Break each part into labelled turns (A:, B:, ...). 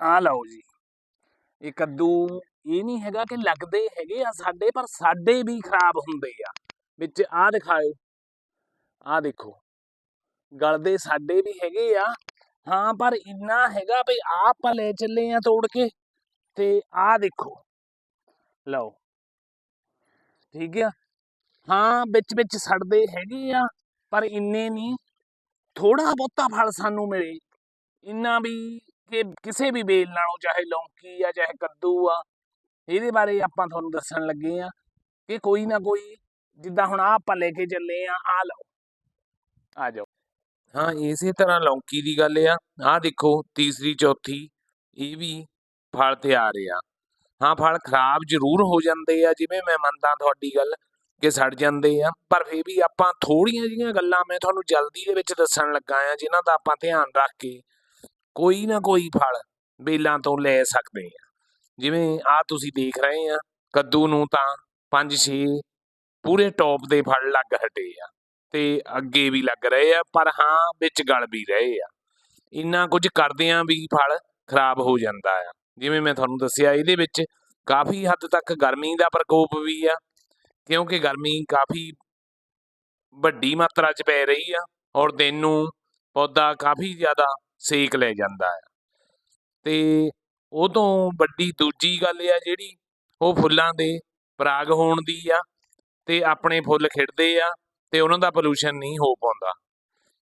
A: ਆ ਲਓ ਜੀ। ਇਹ ਕੱਦੂ ਇਹ ਨਹੀਂ ਹੈਗਾ ਕਿ ਲੱਗਦੇ ਹੈਗੇ ਆ ਸਾਡੇ, ਪਰ ਸਾਡੇ ਵੀ ਖਰਾਬ ਹੁੰਦੇ ਆ। ਵਿੱਚ ਆ ਦਿਖਾਓ ਆ ਦੇਖੋ। ਗਲਦੇ ਸਾਡੇ ਵੀ ਹੈਗੇ ਆ। ਹਾਂ, ਪਰ ਇੰਨਾ ਹੈਗਾ ਵੀ ਆ ਆਪਾਂ ਲੈ ਚੱਲੇ ਆ ਤੋੜ ਕੇ। ਤੇ ਆ ਦੇਖੋ। ਲਓ। ਠੀਕ ਆ? ਹਾਂ, ਵਿੱਚ ਵਿੱਚ ਸੜਦੇ ਹੈਗੇ ਆ, ਪਰ ਇੰਨੇ ਨਹੀਂ। ਥੋੜਾ ਬਹੁਤਾ ਫਲ ਸਾਨੂੰ ਮਿਲੇ। ਇੰਨਾ ਵੀ ਕਿ ਕਿਸੇ ਵੀ ਬੇਲ ਨਾਲੋਂ, ਚਾਹੇ ਲੌਂਕੀ ਆ, ਚਾਹੇ ਕੱਦੂ ਆ, ਇਹਦੇ ਬਾਰੇ ਆਪਾਂ ਤੁਹਾਨੂੰ ਦੱਸਣ ਲੱਗੇ ਆ ਕਿ ਕੋਈ ਨਾ ਕੋਈ ਜਿੱਦਾਂ ਹੁਣ ਆ ਆਪਾਂ ਲੈ ਕੇ ਚੱਲੇ ਆ ਆ ਲਓ। ਆ ਜਾਓ।
B: ਹਾਂ, ਇਸੇ ਤਰ੍ਹਾਂ ਲੌਂਕੀ ਦੀ ਗੱਲ ਆ। ਆਹ ਦੇਖੋ, ਤੀਸਰੀ, ਚੌਥੀ, ਇਹ ਵੀ ਫਲ ਤਿਆਰ ਆ। ਹਾਂ, ਫਲ ਖਰਾਬ ਜ਼ਰੂਰ ਹੋ ਜਾਂਦੇ ਆ, ਜਿਵੇਂ ਮੈਂ ਮੰਨਦਾ ਤੁਹਾਡੀ ਗੱਲ ਕਿ ਸੜ ਜਾਂਦੇ ਆ, ਪਰ ਫੇਰ ਵੀ ਆਪਾਂ ਥੋੜੀਆਂ ਜਿਹੀਆਂ ਗੱਲਾਂ ਮੈਂ ਤੁਹਾਨੂੰ ਜਲਦੀ ਦੇ ਵਿੱਚ ਦੱਸਣ ਲੱਗਾ ਆ, ਜਿਨ੍ਹਾਂ ਦਾ ਆਪਾਂ ਧਿਆਨ ਰੱਖ ਕੇ ਕੋਈ ਨਾ ਕੋਈ ਫਲ ਬੇਲਾਂ ਤੋਂ ਲੈ ਸਕਦੇ ਆ। ਜਿਵੇਂ ਆ ਤੁਸੀਂ ਦੇਖ ਰਹੇ ਆ, ਕੱਦੂ ਨੂੰ ਤਾਂ 5-6 ਪੂਰੇ ਟੌਪ ਦੇ ਫਲ ਲੱਗ ਹਟੇ ਆ ਤੇ ਅੱਗੇ ਵੀ ਲੱਗ ਰਹੇ ਆ, ਪਰ ਹਾਂ ਵਿੱਚ ਗਲ ਵੀ ਰਹੇ ਆ। ਇੰਨਾ ਕੁਝ ਕਰਦਿਆਂ ਵੀ ਫਲ ਖਰਾਬ ਹੋ ਜਾਂਦਾ ਆ। ਜਿਵੇਂ ਮੈਂ ਤੁਹਾਨੂੰ ਦੱਸਿਆ, ਇਹਦੇ ਵਿੱਚ ਕਾਫੀ ਹੱਦ ਤੱਕ ਗਰਮੀ ਦਾ ਪ੍ਰਕੋਪ ਵੀ ਆ, ਕਿਉਂਕਿ ਗਰਮੀ ਕਾਫੀ ਵੱਡੀ ਮਾਤਰਾ 'ਚ ਪੈ ਰਹੀ ਆ ਔਰ ਦਿਨ ਨੂੰ ਪੌਦਾ ਕਾਫੀ ਜ਼ਿਆਦਾ ਸੇਕ ਲੈ ਜਾਂਦਾ ਆ ਤੇ ਉਹ ਤੋਂ ਵੱਡੀ ਦੂਜੀ ਗੱਲ ਆ ਜਿਹੜੀ, ਉਹ ਫੁੱਲਾਂ ਦੇ ਪਰਾਗ ਹੋਣ ਦੀ ਆ ਤੇ ਆਪਣੇ ਫੁੱਲ ਖਿੜਦੇ ਆ ਤੇ ਉਹਨਾਂ ਦਾ ਪੋਲੂਸ਼ਨ ਨਹੀਂ ਹੋ ਪਾਉਂਦਾ।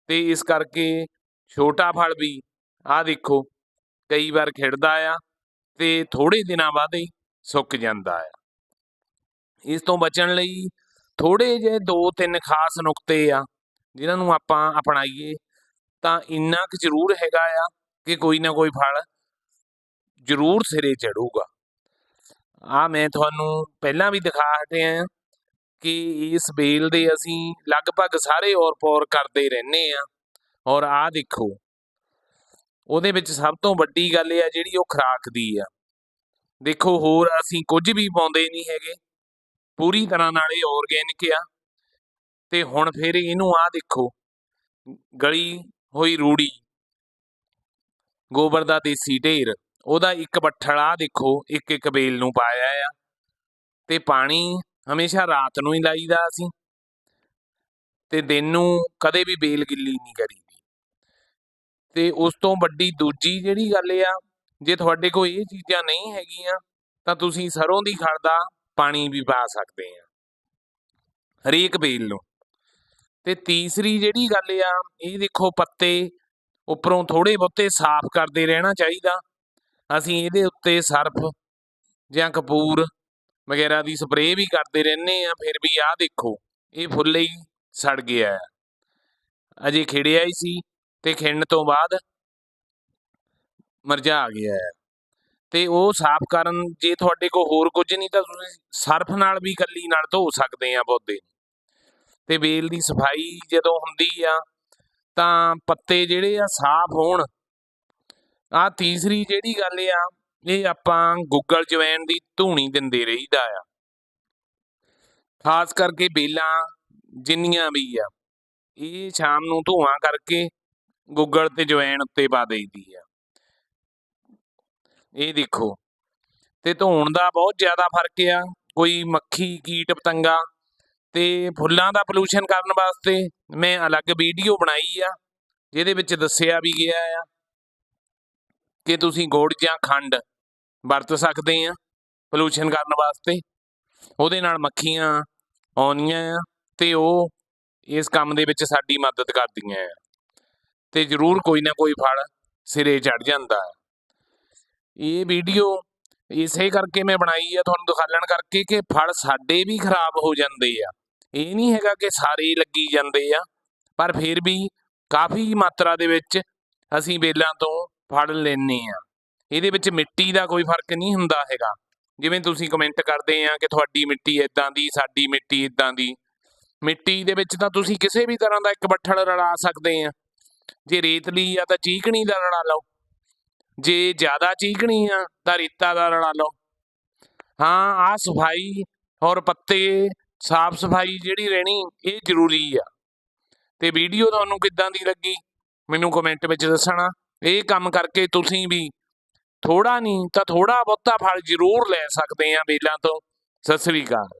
B: ਤੇ ਇਸ ਕਰਕੇ ਛੋਟਾ ਫਲ ਵੀ, ਆਹ ਦੇਖੋ, ਕਈ ਵਾਰ ਖਿੜਦਾ ਆ ਤੇ ਥੋੜੇ ਦਿਨਾਂ ਬਾਅਦ ਹੀ ਸੁੱਕ ਜਾਂਦਾ ਆ। ਇਸ ਤੋਂ ਬਚਣ ਲਈ ਥੋੜੇ ਜਿਹੇ ਦੋ ਤਿੰਨ ਖਾਸ ਨੁਕਤੇ ਆ, ਜਿਨ੍ਹਾਂ ਨੂੰ ਆਪਾਂ ਅਪਣਾਈਏ ਤਾਂ ਇੰਨਾ ਕੁ ਜ਼ਰੂਰ ਹੈਗਾ ਆ ਕਿ ਕੋਈ ਨਾ ਕੋਈ ਫਲ ਜ਼ਰੂਰ ਸਿਰੇ ਚੜੂਗਾ। ਆ ਮੈਂ ਤੁਹਾਨੂੰ ਪਹਿਲਾਂ ਵੀ ਦਿਖਾ ਹਟਿਆ ਕਿ ਇਸ ਬੇਲ ਦੇ ਅਸੀਂ ਲਗਭਗ ਸਾਰੇ ਔਰ ਪੌਰ ਕਰਦੇ ਰਹਿੰਦੇ ਆ। ਔਰ ਆਹ ਦੇਖੋ, ਉਹਦੇ ਵਿੱਚ ਸਭ ਤੋਂ ਵੱਡੀ ਗੱਲ ਇਹ ਆ ਜਿਹੜੀ ਉਹ ਖਰਾਕ ਦੀ ਆ। ਦੇਖੋ, ਹੋਰ ਅਸੀਂ ਕੁਝ ਵੀ ਪਾਉਂਦੇ ਨਹੀਂ ਹੈਗੇ। ਪੂਰੀ ਤਰ੍ਹਾਂ ਨਾਲ ਇਹ ਆਰਗੇਨਿਕ ਆ। ਤੇ ਹੁਣ ਫਿਰ ਇਹਨੂੰ ਆਹ ਦੇਖੋ, ਗਲੀ ਹੋਈ ਰੂੜੀ। ਗੋਬਰ ਦਾ ਦੇਸੀ ਢੇਰ। ਉਹਦਾ ਇੱਕ ਬੱਠਲ ਆ ਦੇਖੋ ਇੱਕ ਇੱਕ ਬੇਲ ਨੂੰ ਪਾਇਆ ਆ। ਤੇ ਪਾਣੀ ਹਮੇਸ਼ਾ ਰਾਤ ਨੂੰ ਹੀ ਲਾਈਦਾ ਅਸੀਂ ਤੇ ਦਿਨ ਨੂੰ ਕਦੇ ਵੀ ਬੇਲ ਗਿੱਲੀ ਨਹੀਂ ਕਰੀਦੀ। ਤੇ ਉਸ ਤੋਂ ਵੱਡੀ ਦੂਜੀ ਜਿਹੜੀ ਗੱਲ ਆ, ਜੇ ਤੁਹਾਡੇ ਕੋਲ ਇਹ ਚੀਜ਼ਾਂ ਨਹੀਂ ਹੈਗੀਆਂ, ਤਾਂ ਤੁਸੀਂ ਸਰੋਂ ਦੀ ਖੜ ਦਾ ਪਾਣੀ ਵੀ ਪਾ ਸਕਦੇ ਆ। ਹਰੇਕ ਬੇਲ ਨੂੰ। ਤੇ ਤੀਸਰੀ ਜਿਹੜੀ ਗੱਲ ਆ, ਇਹ ਦੇਖੋ ਪੱਤੇ ਉੱਪਰੋਂ ਥੋੜੇ ਬਹੁਤੇ ਸਾਫ਼ ਕਰਦੇ ਰਹਿਣਾ ਚਾਹੀਦਾ। ਅਸੀਂ ਇਹਦੇ ਉੱਤੇ ਸਰਫ ਜਾਂ ਕਪੂਰ ਵਗੈਰਾ ਦੀ ਸਪਰੇਅ ਵੀ ਕਰਦੇ ਰਹਿੰਦੇ ਆ ਫਿਰ ਵੀ ਆਹ ਦੇਖੋ, ਇਹ ਫੁੱਲ ਹੀ ਸੜ ਗਿਆ ਹੈ। ਅਜੇ ਖਿੜਿਆ ਹੀ ਸੀ ਤੇ ਖਿੜਨ ਤੋਂ ਬਾਅਦ ਮਰਝਾ ਗਿਆ ਹੈ ਤੇ ਉਹ ਸਾਫ਼ ਕਰਨ ਜੇ ਤੁਹਾਡੇ ਕੋਲ ਹੋਰ ਕੁਝ ਨਹੀਂ ਤਾਂ ਤੁਸੀਂ ਸਰਫ ਨਾਲ ਵੀ ਕੱਲੀ ਨਾਲ ਧੋ ਸਕਦੇ ਆ ਪੌਦੇ। ਤੇ ਬੇਲ ਦੀ ਸਫ਼ਾਈ ਜਦੋਂ ਹੁੰਦੀ ਆ, ਤਾਂ ਪੱਤੇ ਜਿਹੜੇ ਆ ਸਾਫ਼ ਹੋਣ। ਆ ਤੀਸਰੀ ਜਿਹੜੀ ਗੱਲ ਆ, ਇਹ ਆਪਾਂ ਗੁੱਗਲ ਜਵੈਣ ਦੀ ਧੂਣੀ ਦਿੰਦੇ ਰਹੀਦਾ ਆ। ਖਾਸ ਕਰਕੇ ਬੇਲਾਂ ਜਿੰਨੀਆਂ ਵੀ ਆ, ਇਹ ਸ਼ਾਮ ਨੂੰ ਧੂਆਂ ਕਰਕੇ ਗੁੱਗਲ ਤੇ ਜਵੈਣ ਉੱਤੇ ਪਾ ਦੇਈਦੀ ਆ। ਇਹ ਦੇਖੋ, ਤੇ ਧੋਣ ਦਾ ਬਹੁਤ ਜ਼ਿਆਦਾ ਫ਼ਰਕ ਆ, ਕੋਈ ਮੱਖੀ, ਕੀਟ, ਪਤੰਗਾ ਤੇ ਫੁੱਲਾਂ ਦਾ ਪੋਲੂਸ਼ਨ ਕਰਨ ਵਾਸਤੇ ਮੈਂ ਅਲੱਗ ਵੀਡੀਓ ਬਣਾਈ ਆ, ਜਿਹਦੇ ਵਿੱਚ ਦੱਸਿਆ ਵੀ ਗਿਆ ਆ ਕਿ ਤੁਸੀਂ ਗੁੜ ਜਾਂ ਖੰਡ ਵਰਤ ਸਕਦੇ ਆ ਪੋਲੂਸ਼ਨ ਕਰਨ ਵਾਸਤੇ। ਉਹਦੇ ਨਾਲ ਮੱਖੀਆਂ ਆਉਣੀਆਂ ਆ ਤੇ ਉਹ ਇਸ ਕੰਮ ਦੇ ਵਿੱਚ ਸਾਡੀ ਮਦਦ ਕਰਦੀਆਂ ਆ। ਤੇ ਜ਼ਰੂਰ ਕੋਈ ਨਾ ਕੋਈ ਫਲ ਸਿਰੇ ਚੜ ਜਾਂਦਾ ਹੈ ਇਹ ਵੀਡੀਓ ਇਸੇ ਕਰਕੇ ਮੈਂ ਬਣਾਈ ਆ, ਤੁਹਾਨੂੰ ਦਿਖਾਲਣ ਕਰਕੇ ਕਿ ਫਲ ਸਾਡੇ ਵੀ ਖਰਾਬ ਹੋ ਜਾਂਦੇ ਆ। ਇਹ ਨਹੀਂ ਹੈਗਾ ਕਿ ਸਾਰੇ ਲੱਗੀ ਜਾਂਦੇ ਆ, ਪਰ ਫਿਰ ਵੀ ਕਾਫੀ ਮਾਤਰਾ ਦੇ ਵਿੱਚ ਅਸੀਂ ਬੇਲਾਂ ਤੋਂ ਫੜ ਲੈਨੇ ਆ। ਇਹਦੇ ਵਿੱਚ ਮਿੱਟੀ ਦਾ ਕੋਈ ਫ਼ਰਕ ਨਹੀਂ ਹੁੰਦਾ ਹੈਗਾ। ਜਿਵੇਂ ਤੁਸੀਂ ਕਮੈਂਟ ਕਰਦੇ ਆ ਕਿ ਤੁਹਾਡੀ ਮਿੱਟੀ ਇਦਾਂ ਦੀ, ਸਾਡੀ ਮਿੱਟੀ ਇਦਾਂ ਦੀ। ਮਿੱਟੀ ਦੇ ਵਿੱਚ ਤਾਂ ਤੁਸੀਂ ਕਿਸੇ ਵੀ ਤਰ੍ਹਾਂ ਦਾ ਇੱਕ ਬੱਠਲ ਰਲਾ ਸਕਦੇ ਆ। ਜੇ ਰੇਤਲੀ ਆ ਤਾਂ ਚੀਕਣੀ ਦਾ ਰਲਾ ਲਓ। ਜੇ ਜ਼ਿਆਦਾ ਚੀਕਣੀ ਆ ਤਾਂ ਰੀਤਾ ਦਾ ਰਲਾ ਲਓ। ਹਾਂ ਆ ਸਫ਼ਾਈ ਔਰ ਪੱਤੇ, ਸਾਫ਼ ਸਫ਼ਾਈ ਜਿਹੜੀ ਰਹਿਣੀ, ਇਹ ਜ਼ਰੂਰੀ ਆ। ਤੇ ਵੀਡੀਓ ਤੁਹਾਨੂੰ ਕਿੱਦਾਂ ਦੀ ਲੱਗੀ? ਮੈਨੂੰ ਕਮੈਂਟ ਵਿੱਚ ਦੱਸਣਾ। ਇਹ ਕੰਮ ਕਰਕੇ ਤੁਸੀਂ ਵੀ ਥੋੜਾ ਨਹੀਂ ਤਾਂ ਥੋੜਾ ਬਹੁਤਾ ਫਲ ਜ਼ਰੂਰ ਲੈ ਸਕਦੇ ਆ ਬੇਲਾਂ ਤੋਂ। ਸਤਿ ਸ੍ਰੀ ਅਕਾਲ।